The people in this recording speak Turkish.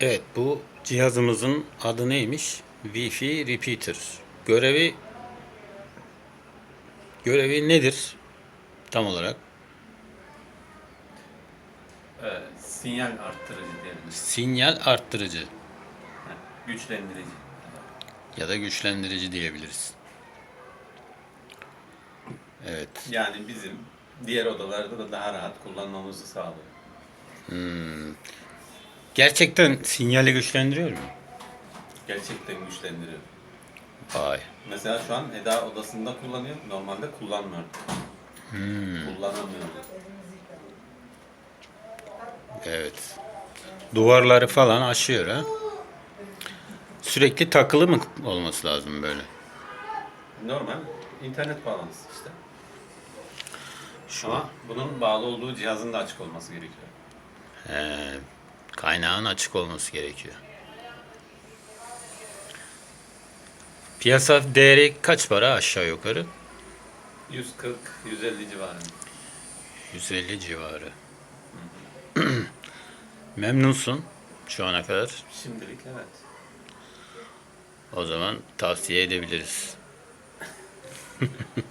Evet bu cihazımızın adı neymiş? Wi-Fi Repeater. Görevi görevi nedir tam olarak? Evet, sinyal arttırıcı diyelim. Sinyal arttırıcı Güçlendirici. ya da güçlendirici diyebiliriz. Evet. Yani bizim diğer odalarda da daha rahat kullanmamızı sağlıyor. Gerçekten sinyali güçlendiriyor mu? Gerçekten güçlendiriyor. Vay. Mesela şu an Eda odasında kullanıyor. Normalde kullanmıyor. Kullanamıyor. Evet. Duvarları falan aşıyor ha. Sürekli takılı mı olması lazım böyle? Normal internet bağlantısı işte. Ama bunun bağlı olduğu cihazın da açık olması gerekiyor. Ee, kaynağın açık olması gerekiyor. Piyasa değeri kaç para aşağı yukarı? 140-150 civarında. 150 civarı. Memnunsun şu ana kadar. Şimdilik evet. O zaman tavsiye edebiliriz.